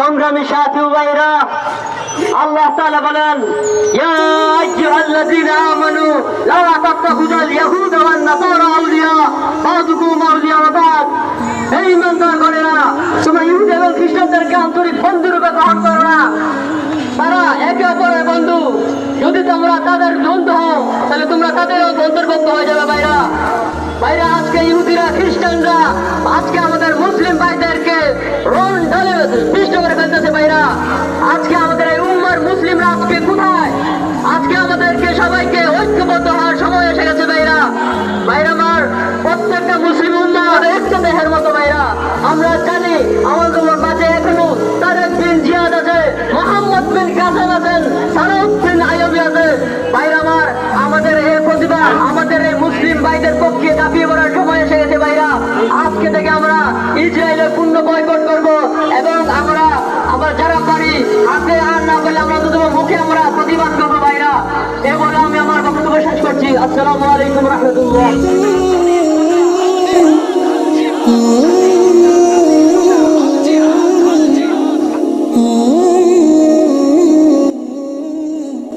সংগ্রামী সাথী ভাইরা, আল্লাহ তাআলা বলেন, ইয়া আইয়ুহাল্লাযীনা আমানু, লা তাত্তাখিযুল ইয়াহুদা ওয়ান নাসারা আউলিয়া বাযুকুম আউলিয়া বাদ। এই ইমানদার করেনা তোমরা ইহুদি এবং খ্রিস্টানদেরকে আন্তরিক বন্ধু রূপে গ্রহণ করো না। তারা একে আজকে ইহুদিরা, খ্রিস্টানরা, আজকে আজকে আমাদের এই উম্মার মুসলিমরা আজকে কোথায়? আজকে আমাদেরকে সবাইকে ঐক্যবদ্ধ হওয়ার সময় এসে গেছে ভাইরা। ভাইরা আমার প্রত্যেকটা মুসলিম উম্মা আমাদের একটা দেহের মতো ভাইরা। আমরা জানি আমাদের মাঝে এখনও তারেক বিন জিয়াদ আছে, মোহাম্মদ বিন কাসেম আছেন সারুক বিন আইয়ুবি আছে। ভাইরা আমার, আমাদের এই প্রতিবাদ আমাদের এই মুসলিম ভাইদের পক্ষে দাপিয়ে পড়ার সময় এসে গেছে ভাইরা। আজকে থেকে আমরা ইসরায়েলের পূর্ণ বয়কট করব এবং আমরা عليكم ورحمة الله